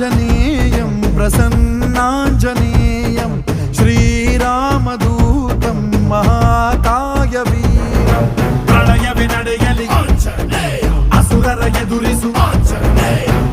ఆంజనేయం ప్రసన్నాంజనేయం శ్రీరామదూతం మహాకాయ వీరం ప్రళయ వినడయలి అసురర ఎదురిసు.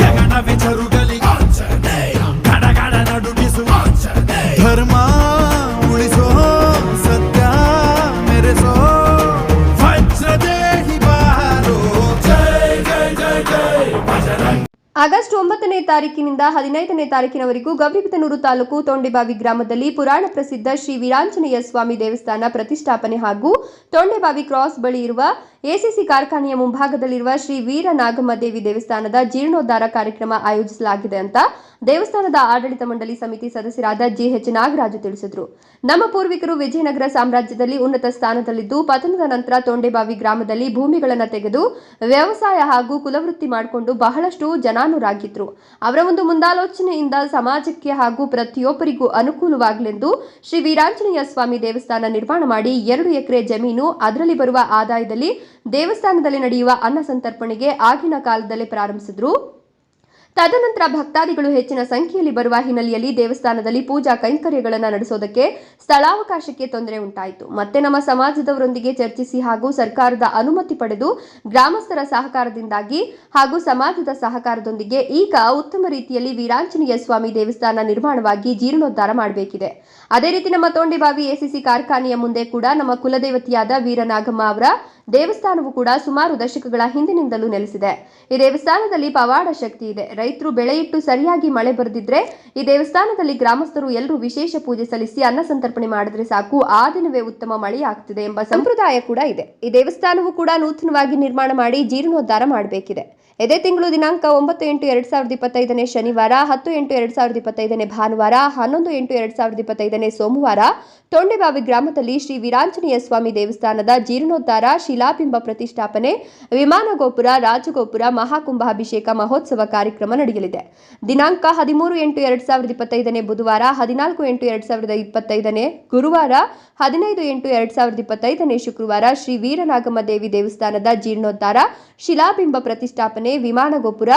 గగన విచరుగ ಆಗಸ್ಟ್ ಒಂಬತ್ತನೇ ತಾರೀಕಿನಿಂದ ಹದಿನೈದನೇ ತಾರೀಕಿನವರೆಗೂ ಗೌರಿಬಿದನೂರು ತಾಲೂಕು ತೊಂಡೆಬಾವಿ ಗ್ರಾಮದಲ್ಲಿ ಪುರಾಣ ಪ್ರಸಿದ್ಧ ಶ್ರೀ ವೀರಾಂಜನೇಯ ಸ್ವಾಮಿ ದೇವಸ್ಥಾನ ಪ್ರತಿಷ್ಠಾಪನೆ ಹಾಗೂ ತೊಂಡೆಬಾವಿ ಕ್ರಾಸ್ ಬಳಿ ಇರುವ ಎಸಿಸಿ ಕಾರ್ಖಾನೆಯ ಮುಂಭಾಗದಲ್ಲಿರುವ ಶ್ರೀ ವೀರ ನಾಗಮ್ಮ ದೇವಿ ದೇವಸ್ಥಾನದ ಜೀರ್ಣೋದ್ಧಾರ ಕಾರ್ಯಕ್ರಮ ಆಯೋಜಿಸಲಾಗಿದೆ ಅಂತ ದೇವಸ್ಥಾನದ ಆಡಳಿತ ಮಂಡಳಿ ಸಮಿತಿ ಸದಸ್ಯರಾದ ಜಿಎಚ್ ನಾಗರಾಜು ತಿಳಿಸಿದರು. ನಮ್ಮ ಪೂರ್ವಿಕರು ವಿಜಯನಗರ ಸಾಮ್ರಾಜ್ಯದಲ್ಲಿ ಉನ್ನತ ಸ್ಥಾನದಲ್ಲಿದ್ದು, ಪತನದ ನಂತರ ತೊಂಡೆಬಾವಿ ಗ್ರಾಮದಲ್ಲಿ ಭೂಮಿಗಳನ್ನು ತೆಗೆದು ವ್ಯವಸಾಯ ಹಾಗೂ ಕುಲವೃತ್ತಿ ಮಾಡಿಕೊಂಡು ಬಹಳಷ್ಟು ಜನಾನುರಾಗಿದ್ರು ಅವರ ಒಂದು ಮುಂದಾಲೋಚನೆಯಿಂದ ಸಮಾಜಕ್ಕೆ ಹಾಗೂ ಪ್ರತಿಯೊಬ್ಬರಿಗೂ ಅನುಕೂಲವಾಗಲೆಂದು ಶ್ರೀ ವೀರಾಂಜನೇಯ ಸ್ವಾಮಿ ದೇವಸ್ಥಾನ ನಿರ್ಮಾಣ ಮಾಡಿ ಎರಡು ಎಕರೆ ಜಮೀನು, ಅದರಲ್ಲಿ ಬರುವ ಆದಾಯದಲ್ಲಿ ದೇವಸ್ಥಾನದಲ್ಲಿ ನಡೆಯುವ ಅನ್ನ ಸಂತರ್ಪಣೆಗೆ ಆಗಿನ ಕಾಲದಲ್ಲಿ ಪ್ರಾರಂಭಿಸಿದ್ರು. ತದನಂತರ ಭಕ್ತಾದಿಗಳು ಹೆಚ್ಚಿನ ಸಂಖ್ಯೆಯಲ್ಲಿ ಬರುವ ಹಿನ್ನೆಲೆಯಲ್ಲಿ ದೇವಸ್ಥಾನದಲ್ಲಿ ಪೂಜಾ ಕೈಂಕರ್ಯಗಳನ್ನು ನಡೆಸೋದಕ್ಕೆ ಸ್ಥಳಾವಕಾಶಕ್ಕೆ ತೊಂದರೆ ಉಂಟಾಯಿತು. ಮತ್ತೆ ನಮ್ಮ ಸಮಾಜದವರೊಂದಿಗೆ ಚರ್ಚಿಸಿ ಹಾಗೂ ಸರ್ಕಾರದ ಅನುಮತಿ ಪಡೆದು ಗ್ರಾಮಸ್ಥರ ಸಹಕಾರದಿಂದಾಗಿ ಹಾಗೂ ಸಮಾಜದ ಸಹಕಾರದೊಂದಿಗೆ ಈಗ ಉತ್ತಮ ರೀತಿಯಲ್ಲಿ ವೀರಾಂಜನೇಯ ಸ್ವಾಮಿ ದೇವಸ್ಥಾನ ನಿರ್ಮಾಣವಾಗಿ ಜೀರ್ಣೋದ್ಧಾರ ಮಾಡಬೇಕಿದೆ. ಅದೇ ರೀತಿ ನಮ್ಮ ತೋಂಡಿಬಾವಿ ಎಸಿಸಿ ಕಾರ್ಖಾನೆಯ ಮುಂದೆ ಕೂಡ ನಮ್ಮ ಕುಲದೇವತೆಯಾದ ವೀರನಾಗಮ್ಮ ಅವರ ದೇವಸ್ಥಾನವು ಕೂಡ ಸುಮಾರು ದಶಕಗಳ ಹಿಂದಿನಿಂದಲೂ ನೆಲೆಸಿದೆ. ಈ ದೇವಸ್ಥಾನದಲ್ಲಿ ಪವಾಡ ಶಕ್ತಿ ಇದೆ. ರೈತರು ಬೆಳೆಯಿಟ್ಟು ಸರಿಯಾಗಿ ಮಳೆ ಬರೆದಿದ್ರೆ ಈ ದೇವಸ್ಥಾನದಲ್ಲಿ ಗ್ರಾಮಸ್ಥರು ಎಲ್ಲರೂ ವಿಶೇಷ ಪೂಜೆ ಸಲ್ಲಿಸಿ ಅನ್ನ ಸಂತರ್ಪಣೆ ಮಾಡಿದ್ರೆ ಸಾಕು. ಆ ದಿನವೇ ಉತ್ತಮ ಮಳೆಯಾಗ್ತಿದೆ ಎಂಬ ಸಂಪ್ರದಾಯ ಕೂಡ ಇದೆ. ಈ ದೇವಸ್ಥಾನವು ಕೂಡ ನೂತನವಾಗಿ ನಿರ್ಮಾಣ ಮಾಡಿ ಜೀರ್ಣೋದ್ಧಾರ ಮಾಡಬೇಕಿದೆ. ಇದೇ ತಿಂಗಳು ದಿನಾಂಕ ಒಂಬತ್ತು ಎಂಟು ಎರಡ್ ಸಾವಿರದ ಇಪ್ಪತ್ತೈದನೇ ಶನಿವಾರ, ಹತ್ತು ಎಂಟು ಎರಡ್ ಸಾವಿರದ ಇಪ್ಪತ್ತೈದನೇ ಭಾನುವಾರ, ಹನ್ನೊಂದು ಎಂಟು ಎರಡ್ ಸಾವಿರದ ಇಪ್ಪತ್ತೈದನೇ ಸೋಮವಾರ ತೊಂಡೆಬಾವಿ ಗ್ರಾಮದಲ್ಲಿ ಶ್ರೀ ವೀರಾಂಜನೇಯ ಸ್ವಾಮಿ ದೇವಸ್ಥಾನದ ಜೀರ್ಣೋದ್ಧಾರ ಶಿಲಾಬಿಂಬ ಪ್ರತಿಷ್ಠಾಪನೆ, ವಿಮಾನ ಗೋಪುರ, ರಾಜಗೋಪುರ ಮಹಾಕುಂಭಾಭಿಷೇಕ ಮಹೋತ್ಸವ ಕಾರ್ಯಕ್ರಮ ನಡೆಯಲಿದೆ. ದಿನಾಂಕ ಹದಿಮೂರು ಎಂಟು ಎರಡ್ ಸಾವಿರದ ಇಪ್ಪತ್ತೈದನೇ ಬುಧವಾರ, ಹದಿನಾಲ್ಕು ಎಂಟು ಎರಡ್ ಸಾವಿರದ ಇಪ್ಪತ್ತೈದನೇ ಗುರುವಾರ, ಹದಿನೈದು ಎಂಟು ಎರಡ್ ಸಾವಿರದ ಇಪ್ಪತ್ತೈದನೇ ಶುಕ್ರವಾರ ಶ್ರೀ ವೀರನಾಗಮ್ಮ ದೇವಿ ದೇವಸ್ಥಾನದ ಜೀರ್ಣೋದ್ಧಾರ ಶಿಲಾಬಿಂಬ ಪ್ರತಿಷ್ಠಾಪನೆ ವಿಮಾನ ಗೋಪುರ,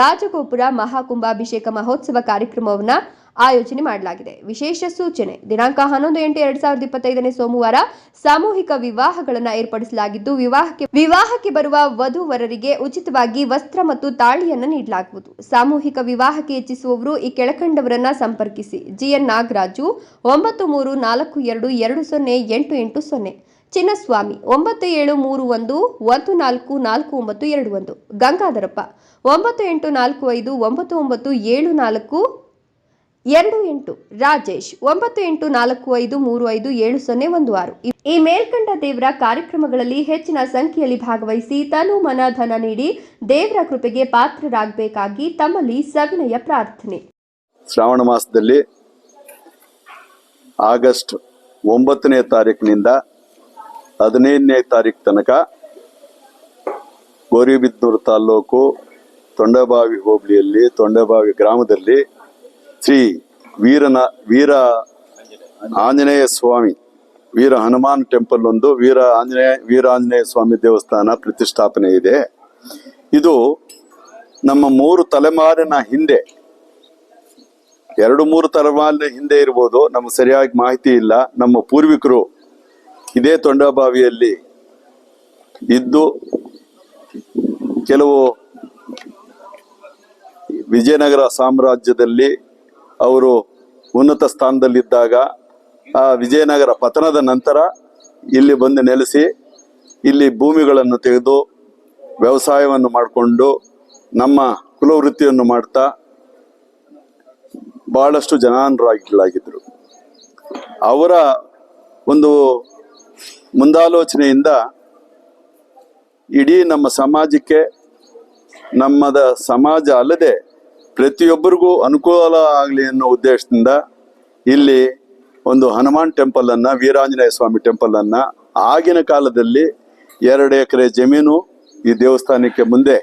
ರಾಜಗೋಪುರ ಮಹಾಕುಂಭಾಭಿಷೇಕ ಮಹೋತ್ಸವ ಕಾರ್ಯಕ್ರಮವನ್ನು ಆಯೋಜನೆ ಮಾಡಲಾಗಿದೆ. ವಿಶೇಷ ಸೂಚನೆ, ದಿನಾಂಕ ಹನ್ನೊಂದು ಎಂಟು ಎರಡ್ ಸಾವಿರದ ಇಪ್ಪತ್ತೈದನೇ ಸೋಮವಾರ ಸಾಮೂಹಿಕ ವಿವಾಹಗಳನ್ನು ಏರ್ಪಡಿಸಲಾಗಿದ್ದು, ವಿವಾಹಕ್ಕೆ ವಿವಾಹಕ್ಕೆ ಬರುವ ವಧುವರರಿಗೆ ಉಚಿತವಾಗಿ ವಸ್ತ್ರ ಮತ್ತು ತಾಳಿಯನ್ನು ನೀಡಲಾಗುವುದು. ಸಾಮೂಹಿಕ ವಿವಾಹಕ್ಕೆ ಹೆಚ್ಚಿಸುವವರು ಈ ಕೆಳಕಂಡವರನ್ನ ಸಂಪರ್ಕಿಸಿ. ಜಿಎನ್ ನಾಗರಾಜು, ಒಂಬತ್ತು ಮೂರು ನಾಲ್ಕು ಎರಡು ಎರಡು ಸೊನ್ನೆ ಎಂಟು ಎಂಟು ಸೊನ್ನೆ. ಚಿನ್ನಸ್ವಾಮಿ ಒಂಬತ್ತು ಏಳು ಮೂರು ಒಂದು ಒಂದು ನಾಲ್ಕು ನಾಲ್ಕು ಒಂಬತ್ತು ಎರಡು ಒಂದು. ಗಂಗಾಧರಪ್ಪ ಒಂಬತ್ತು ಎಂಟು ನಾಲ್ಕು ಐದು ಒಂಬತ್ತು ಒಂಬತ್ತು ಏಳು ನಾಲ್ಕು ಎರಡು ಎಂಟು. ರಾಜೇಶ್ ಒಂಬತ್ತು ಎಂಟು ನಾಲ್ಕು ಐದು ಮೂರು ಐದು ಏಳು ಸೊನ್ನೆ ಒಂದು ಆರು. ಈ- ಮೇಲ್ಕಂಡ ದೇವರ ಕಾರ್ಯಕ್ರಮಗಳಲ್ಲಿ ಹೆಚ್ಚಿನ ಸಂಖ್ಯೆಯಲ್ಲಿ ಭಾಗವಹಿಸಿ ತನು ಮನ ಧನ ನೀಡಿ ದೇವರ ಕೃಪೆಗೆ ಪಾತ್ರರಾಗಬೇಕಾಗಿ ತಮ್ಮಲ್ಲಿ ಸವಿನಯ ಪ್ರಾರ್ಥನೆ. ಶ್ರಾವಣ ಮಾಸದಲ್ಲಿ ಆಗಸ್ಟ್ ಒಂಬತ್ತನೇ ತಾರೀಕಿನಿಂದ ಹದಿನೈದನೇ ತಾರೀಕು ತನಕ ಗೌರಿಬಿದ್ನೂರು ತಾಲೂಕು ತೊಂಡಬಾವಿ ಹೋಬಳಿಯಲ್ಲಿ, ತೊಂಡಬಾವಿ ಗ್ರಾಮದಲ್ಲಿ ಶ್ರೀ ವೀರನ, ವೀರ ಆಂಜನೇಯ ಸ್ವಾಮಿ, ವೀರ ಹನುಮಾನ್ ಟೆಂಪಲ್ ಒಂದು, ವೀರ ಆಂಜನೇಯ ವೀರ ಆಂಜನೇಯ ಸ್ವಾಮಿ ದೇವಸ್ಥಾನ ಪ್ರತಿಷ್ಠಾಪನೆ ಇದೆ. ಇದು ನಮ್ಮ ಮೂರು ತಲೆಮಾರಿನ ಹಿಂದೆ, ಎರಡು ಮೂರು ತಲೆಮಾರಿನ ಹಿಂದೆ ಇರ್ಬೋದು, ನಮ್ಗೆ ಸರಿಯಾಗಿ ಮಾಹಿತಿ ಇಲ್ಲ. ನಮ್ಮ ಪೂರ್ವಿಕರು ಇದೇ ತೊಂಡಬಾವಿಯಲ್ಲಿ ಇದ್ದು ಕೆಲವು ವಿಜಯನಗರ ಸಾಮ್ರಾಜ್ಯದಲ್ಲಿ ಅವರು ಉನ್ನತ ಸ್ಥಾನದಲ್ಲಿದ್ದಾಗ ಆ ವಿಜಯನಗರ ಪತನದ ನಂತರ ಇಲ್ಲಿ ಬಂದು ನೆಲೆಸಿ ಇಲ್ಲಿ ಭೂಮಿಗಳನ್ನು ತೆಗೆದು ವ್ಯವಸಾಯವನ್ನು ಮಾಡಿಕೊಂಡು ನಮ್ಮ ಕುಲವೃತ್ತಿಯನ್ನು ಮಾಡ್ತಾ ಬಹಳಷ್ಟು ಜನಾನುರಾಗಿಗಳಾಗಿದ್ದರು ಅವರ ಒಂದು ಮುಂದಾಲೋಚನೆಯಿಂದ ಇಡೀ ನಮ್ಮ ಸಮಾಜಕ್ಕೆ, ನಮ್ಮದ ಸಮಾಜ ಅಲ್ಲದೆ ಪ್ರತಿಯೊಬ್ಬರಿಗೂ ಅನುಕೂಲ ಆಗಲಿ ಅನ್ನೋ ಉದ್ದೇಶದಿಂದ ಇಲ್ಲಿ ಒಂದು ಹನುಮಾನ್ ಟೆಂಪಲ್ ಅನ್ನ, ವೀರಾಂಜನೇಯ ಸ್ವಾಮಿ ಟೆಂಪಲ್ ಅನ್ನ ಆಗಿನ ಕಾಲದಲ್ಲಿ ಎರಡು ಎಕರೆ ಜಮೀನು ಈ ದೇವಸ್ಥಾನಕ್ಕೆ ಮುಂದೆ,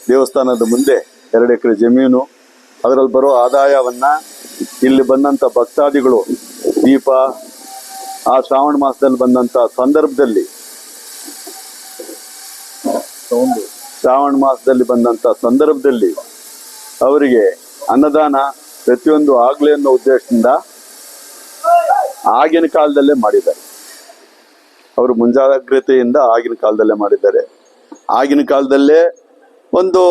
ದೇವಸ್ಥಾನದ ಮುಂದೆ ಎರಡು ಎಕರೆ ಜಮೀನು, ಅದರಲ್ಲಿ ಬರೋ ಆದಾಯವನ್ನ ಇಲ್ಲಿ ಬಂದಂತ ಭಕ್ತಾದಿಗಳು ದೀಪ ಆ ಶ್ರಾವಣ ಮಾಸದಲ್ಲಿ ಬಂದಂತ ಸಂದರ್ಭದಲ್ಲಿ ಶ್ರಾವಣ ಮಾಸದಲ್ಲಿ ಬಂದಂತ ಸಂದರ್ಭದಲ್ಲಿ ಅವರಿಗೆ ಅನ್ನದಾನ ಪ್ರತಿಯೊಂದು ಆಗ್ಲಿ ಅನ್ನೋ ಉದ್ದೇಶದಿಂದ ಆಗಿನ ಕಾಲದಲ್ಲೇ ಮಾಡಿದ್ದಾರೆ. ಅವರು ಮುಂಜಾಗ್ರತೆಯಿಂದ ಆಗಿನ ಕಾಲದಲ್ಲೇ ಮಾಡಿದ್ದಾರೆ. ಆಗಿನ ಕಾಲದಲ್ಲೇ ಒಂದು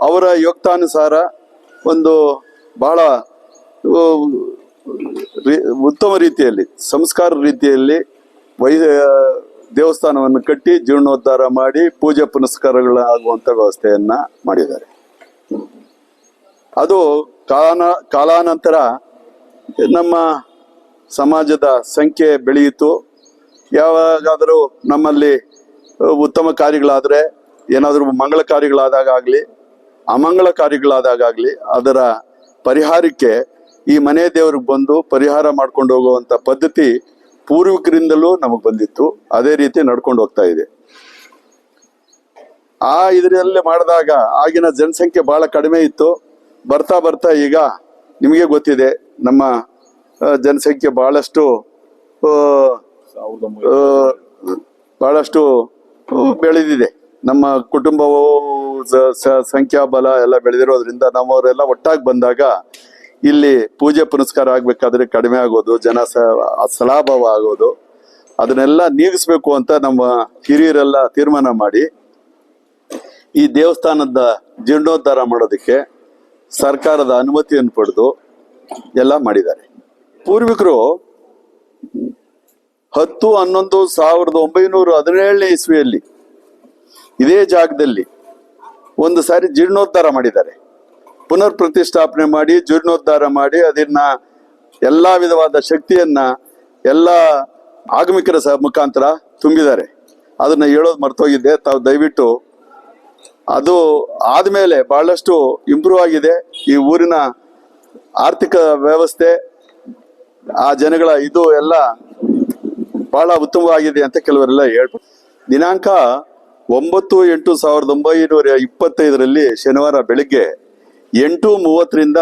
ಅವರ ಯೋಕ್ತಾನುಸಾರ ಒಂದು ಬಹಳ ಉತ್ತಮ ರೀತಿಯಲ್ಲಿ, ಸಂಸ್ಕಾರ ರೀತಿಯಲ್ಲಿ ವೈ ದೇವಸ್ಥಾನವನ್ನು ಕಟ್ಟಿ ಜೀರ್ಣೋದ್ಧಾರ ಮಾಡಿ ಪೂಜೆ ಪುನಸ್ಕಾರಗಳಾಗುವಂಥ ವ್ಯವಸ್ಥೆಯನ್ನ ಮಾಡಿದ್ದಾರೆ. ಅದು ಕಾಲಾನ ಕಾಲಾನಂತರ ನಮ್ಮ ಸಮಾಜದ ಸಂಖ್ಯೆ ಬೆಳೆಯಿತು. ಯಾವಾಗಾದರೂ ನಮ್ಮಲ್ಲಿ ಉತ್ತಮ ಕಾರ್ಯಗಳಾದರೆ, ಏನಾದರೂ ಮಂಗಳ ಕಾರ್ಯಗಳಾದಾಗಲಿ ಅಮಂಗಳ ಕಾರ್ಯಗಳಾದಾಗಲಿ ಅದರ ಪರಿಹಾರಕ್ಕೆ ಈ ಮನೆ ದೇವ್ರಿಗೆ ಬಂದು ಪರಿಹಾರ ಮಾಡ್ಕೊಂಡು ಹೋಗುವಂತ ಪದ್ಧತಿ ಪೂರ್ವಿಕರಿಂದಲೂ ನಮಗೆ ಬಂದಿತ್ತು. ಅದೇ ರೀತಿ ನಡ್ಕೊಂಡು ಹೋಗ್ತಾ ಇದೆ. ಆ ಇದರಲ್ಲಿ ಮಾಡಿದಾಗ ಆಗಿನ ಜನಸಂಖ್ಯೆ ಬಹಳ ಕಡಿಮೆ ಇತ್ತು. ಬರ್ತಾ ಬರ್ತಾ ಈಗ ನಿಮಗೆ ಗೊತ್ತಿದೆ, ನಮ್ಮ ಜನಸಂಖ್ಯೆ ಬಹಳಷ್ಟು ಬಹಳಷ್ಟು ಬೆಳೆದಿದೆ. ನಮ್ಮ ಕುಟುಂಬವು ಸಂಖ್ಯಾಬಲ ಎಲ್ಲ ಬೆಳೆದಿರೋದ್ರಿಂದ ನಮ್ಮವರೆಲ್ಲ ಒಟ್ಟಾಗಿ ಬಂದಾಗ ಇಲ್ಲಿ ಪೂಜೆ ಪುನಸ್ಕಾರ ಆಗ್ಬೇಕಾದ್ರೆ ಕಡಿಮೆ ಆಗೋದು, ಜನ ಸಲಾಭಾವ ಆಗೋದು. ಅದನ್ನೆಲ್ಲ ನೀಗಿಸ್ಬೇಕು ಅಂತ ನಮ್ಮ ಹಿರಿಯರೆಲ್ಲ ತೀರ್ಮಾನ ಮಾಡಿ, ಈ ದೇವಸ್ಥಾನದ ಜೀರ್ಣೋದ್ಧಾರ ಮಾಡೋದಕ್ಕೆ ಸರ್ಕಾರದ ಅನುಮತಿಯನ್ನು ಪಡೆದು ಎಲ್ಲ ಮಾಡಿದ್ದಾರೆ. ಪೂರ್ವಿಕರು ಹತ್ತು, ಹನ್ನೊಂದು, ಸಾವಿರದ ಒಂಬೈನೂರ ಹದಿನೇಳನೇ ಇಸ್ವಿಯಲ್ಲಿ ಇದೇ ಜಾಗದಲ್ಲಿ ಒಂದು ಸಾರಿ ಜೀರ್ಣೋದ್ಧಾರ ಮಾಡಿದ್ದಾರೆ. ಪುನರ್ ಪ್ರತಿಷ್ಠಾಪನೆ ಮಾಡಿ, ಜೀರ್ಣೋದ್ಧಾರ ಮಾಡಿ, ಅದನ್ನ ಎಲ್ಲ ವಿಧವಾದ ಶಕ್ತಿಯನ್ನ ಎಲ್ಲ ಆಗಮಿಕರ ಸಹ ಮುಖಾಂತರ ತುಂಬಿದ್ದಾರೆ. ಅದನ್ನ ಹೇಳೋದು ಮರ್ತೋಗಿದ್ದೆ ತಾವು ದಯವಿಟ್ಟು ಅದು ಆದಮೇಲೆ ಬಹಳಷ್ಟು ಇಂಪ್ರೂವ್ ಆಗಿದೆ. ಈ ಊರಿನ ಆರ್ಥಿಕ ವ್ಯವಸ್ಥೆ, ಆ ಜನಗಳ ಇದು ಎಲ್ಲ ಬಹಳ ಉತ್ತಮವಾಗಿದೆ ಅಂತ ಕೆಲವರೆಲ್ಲ ಹೇಳ್ಬೋದು. ದಿನಾಂಕ ಒಂಬತ್ತು ಎಂಟು ಸಾವಿರದ ಒಂಬೈನೂರ ಇಪ್ಪತ್ತೈದರಲ್ಲಿ ಶನಿವಾರ ಬೆಳಿಗ್ಗೆ ಎಂಟು ಮೂವತ್ತರಿಂದ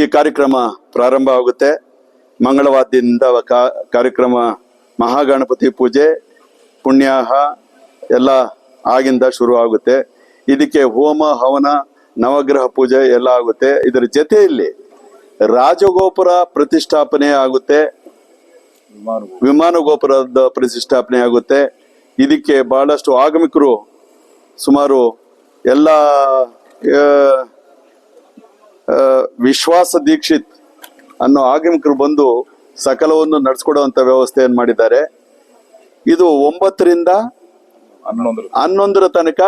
ಈ ಕಾರ್ಯಕ್ರಮ ಪ್ರಾರಂಭ ಆಗುತ್ತೆ. ಮಂಗಳವಾರದಿಂದ ಕಾರ್ಯಕ್ರಮ ಮಹಾಗಣಪತಿ ಪೂಜೆ, ಪುಣ್ಯಾಹ ಎಲ್ಲ ಆಗಿಂದ ಶುರು ಆಗುತ್ತೆ. ಇದಕ್ಕೆ ಹೋಮ, ಹವನ, ನವಗ್ರಹ ಪೂಜೆ ಎಲ್ಲ ಆಗುತ್ತೆ. ಇದರ ಜೊತೆಯಲ್ಲಿ ರಾಜಗೋಪುರ ಪ್ರತಿಷ್ಠಾಪನೆ ಆಗುತ್ತೆ. ವಿಮಾನ ಗೋಪುರದ ಪ್ರತಿಷ್ಠಾಪನೆ ಆಗುತ್ತೆ. ಇದಕ್ಕೆ ಬಹಳಷ್ಟು ಆಗಮಿಕರು ಸುಮಾರು ಎಲ್ಲ ವಿಶ್ವಾಸ ದೀಕ್ಷಿತ್ ಅನ್ನೋ ಆಗಮಿಕರು ಬಂದು ಸಕಲವನ್ನು ನಡೆಸ್ಕೊಡುವಂತ ವ್ಯವಸ್ಥೆಯನ್ನು ಮಾಡಿದ್ದಾರೆ. ಇದು ಒಂಬತ್ತರಿಂದ ಹನ್ನೊಂದರ ತನಕ.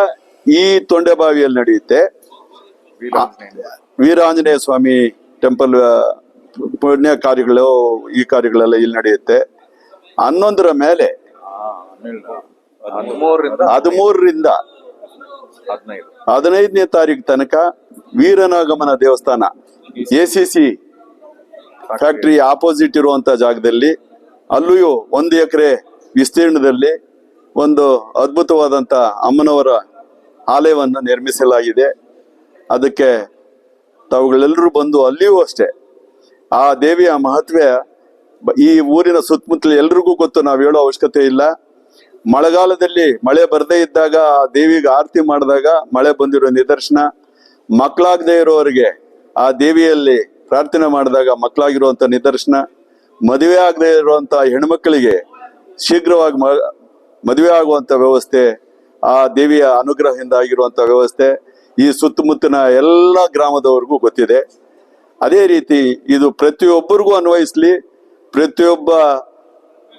ಈ ತೊಂಡೆಬಾವಿಯಲ್ಲಿ ನಡೆಯುತ್ತೆ. ವೀರಾಂಜನೇಯ ಸ್ವಾಮಿ. ಟೆಂಪಲ್ ಪುಣ್ಯ ಕಾರ್ಯಗಳು ಈ ಕಾರ್ಯಗಳೆಲ್ಲ ಇಲ್ಲಿ ನಡೆಯುತ್ತೆ. ಹನ್ನೊಂದರ ಮೇಲೆ ಹದಿಮೂರರಿಂದ ಹದಿಮೂರರಿಂದ ಹದಿನೈದು. ಹದಿನೈದನೇ ತಾರೀಕು ತನಕ ವೀರನಾಗಮನ ದೇವಸ್ಥಾನ A C C factory opposite ಇರುವಂತ ಜಾಗದಲ್ಲಿ ಅಲ್ಲೂ ಒಂದು ಎಕರೆ ವಿಸ್ತೀರ್ಣದಲ್ಲಿ ಒಂದು ಅದ್ಭುತವಾದಂತ ಅಮ್ಮನವರ ಆಲಯವನ್ನು ನಿರ್ಮಿಸಲಾಗಿದೆ. ಅದಕ್ಕೆ ತಾವುಗಳೆಲ್ಲರೂ ಬಂದು ಅಲ್ಲಿಯೂ ಅಷ್ಟೇ. ಆ ದೇವಿಯ ಮಹತ್ವ ಈ ಊರಿನ ಸುತ್ತಮುತ್ತಲು ಎಲ್ರಿಗೂ ಗೊತ್ತು, ನಾವು ಹೇಳೋ ಅವಶ್ಯಕತೆ ಇಲ್ಲ. ಮಳೆಗಾಲದಲ್ಲಿ ಮಳೆ ಬರದೇ ಇದ್ದಾಗ ಆ ದೇವಿಗೆ ಆರತಿ ಮಾಡಿದಾಗ ಮಳೆ ಬಂದಿರೋ ನಿದರ್ಶನ. ಮಕ್ಕಳಾಗದೇ ಇರೋರಿಗೆ ಆ ದೇವಿಯಲ್ಲಿ ಪ್ರಾರ್ಥನೆ ಮಾಡಿದಾಗ ಮಕ್ಕಳಾಗಿರುವಂತ ನಿದರ್ಶನ, ಮದುವೆ ಆಗದೆ ಇರುವಂತ ಹೆಣ್ಮಕ್ಕಳಿಗೆ ಶೀಘ್ರವಾಗಿ ಮದುವೆ ಆಗುವಂತ ವ್ಯವಸ್ಥೆ, ಆ ದೇವಿಯ ಅನುಗ್ರಹದಿಂದ ಆಗಿರುವಂತ ವ್ಯವಸ್ಥೆ ಈ ಸುತ್ತಮುತ್ತಲಿನ ಎಲ್ಲ ಗ್ರಾಮದವರಿಗೂ ಗೊತ್ತಿದೆ. ಅದೇ ರೀತಿ ಇದು ಪ್ರತಿಯೊಬ್ಬರಿಗೂ ಅನ್ವಯಿಸಲಿ, ಪ್ರತಿಯೊಬ್ಬ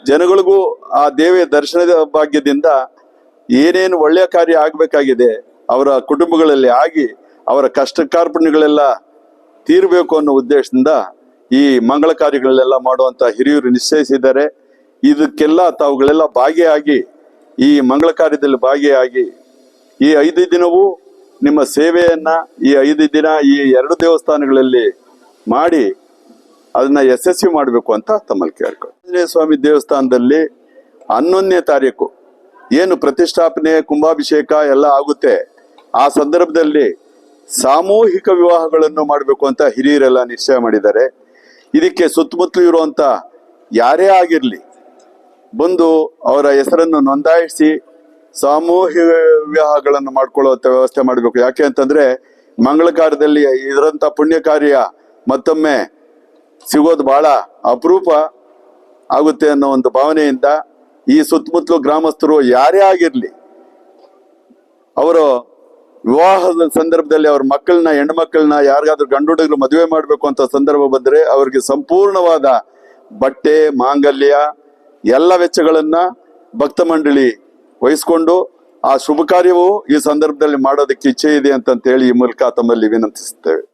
ಜನಗಳಿಗೂ ಆ ದೇವಿಯ ದರ್ಶನದ ಭಾಗ್ಯದಿಂದ ಏನೇನು ಒಳ್ಳೆಯ ಕಾರ್ಯ ಆಗಬೇಕಾಗಿದೆ ಅವರ ಕುಟುಂಬಗಳಲ್ಲಿ ಆಗಿ ಅವರ ಕಷ್ಟ ಕಾರ್ಪಣ್ಯಗಳೆಲ್ಲ ತೀರಬೇಕು ಅನ್ನೋ ಉದ್ದೇಶದಿಂದ ಈ ಮಂಗಳ ಕಾರ್ಯಗಳನ್ನೆಲ್ಲ ಮಾಡುವಂತ ಹಿರಿಯರು ನಿಶ್ಚಯಿಸಿದ್ದಾರೆ. ಇದಕ್ಕೆಲ್ಲ ತಾವುಗಳೆಲ್ಲ ಭಾಗಿಯಾಗಿ ಈ ಮಂಗಳ ಕಾರ್ಯದಲ್ಲಿ ಭಾಗಿಯಾಗಿ ಈ ಐದು ದಿನವೂ ನಿಮ್ಮ ಸೇವೆಯನ್ನ ಈ ಐದು ದಿನ ಈ ಎರಡು ದೇವಸ್ಥಾನಗಳಲ್ಲಿ ಮಾಡಿ ಅದನ್ನ ಯಶಸ್ವಿ ಮಾಡಬೇಕು ಅಂತ ತಮ್ಮಲ್ಲಿ ಕೇಳ್ಕೊ ಆಂಜನೇಯ ಸ್ವಾಮಿ ದೇವಸ್ಥಾನದಲ್ಲಿ ಹನ್ನೊಂದನೇ ತಾರೀಕು. ಏನು ಪ್ರತಿಷ್ಠಾಪನೆ, ಕುಂಭಾಭಿಷೇಕ ಎಲ್ಲ ಆಗುತ್ತೆ. ಆ ಸಂದರ್ಭದಲ್ಲಿ ಸಾಮೂಹಿಕ ವಿವಾಹಗಳನ್ನು ಮಾಡಬೇಕು ಅಂತ ಹಿರಿಯರೆಲ್ಲ ನಿಶ್ಚಯ ಮಾಡಿದ್ದಾರೆ. ಇದಕ್ಕೆ ಸುತ್ತಮುತ್ತಲು ಇರುವಂತ ಯಾರೇ ಆಗಿರಲಿ, ಬಂದು ಅವರ ಹೆಸರನ್ನು ನೋಂದಾಯಿಸಿ ಸಾಮೂಹಿಕ ವಿವಾಹಗಳನ್ನು ಮಾಡ್ಕೊಳ್ಳುವಂತ ವ್ಯವಸ್ಥೆ ಮಾಡಬೇಕು. ಯಾಕೆ ಅಂತಂದ್ರೆ ಮಂಗಳ ಕಾರ್ಯದಲ್ಲಿ ಇದರಂತ ಪುಣ್ಯ ಕಾರ್ಯ ಮತ್ತೊಮ್ಮೆ ಸಿಗೋದು ಬಹಳ ಅಪರೂಪ ಆಗುತ್ತೆ ಅನ್ನೋ ಒಂದು ಭಾವನೆಯಿಂದ ಈ ಸುತ್ತಮುತ್ತಲು ಗ್ರಾಮಸ್ಥರು ಯಾರೇ ಆಗಿರ್ಲಿ, ಅವರು ವಿವಾಹದ ಸಂದರ್ಭದಲ್ಲಿ ಅವ್ರ ಮಕ್ಕಳನ್ನ, ಹೆಣ್ಮಕ್ಳನ್ನ ಯಾರಿಗಾದ್ರೂ ಗಂಡು ಹುಡುಗರು ಮದುವೆ ಮಾಡಬೇಕು ಅಂತ ಸಂದರ್ಭ ಬಂದ್ರೆ ಅವರಿಗೆ ಸಂಪೂರ್ಣವಾದ ಬಟ್ಟೆ, ಮಾಂಗಲ್ಯ, ಎಲ್ಲ ವೆಚ್ಚಗಳನ್ನ ಭಕ್ತ ಮಂಡಳಿ ವಹಿಸ್ಕೊಂಡು ಆ ಶುಭ ಕಾರ್ಯವು ಈ ಸಂದರ್ಭದಲ್ಲಿ ಮಾಡೋದಕ್ಕೆ ಇಚ್ಛೆ ಇದೆ ಅಂತಂತ ಹೇಳಿ ಈ ಮೂಲಕ ತಮ್ಮಲ್ಲಿ ವಿನಂತಿಸುತ್ತೇವೆ.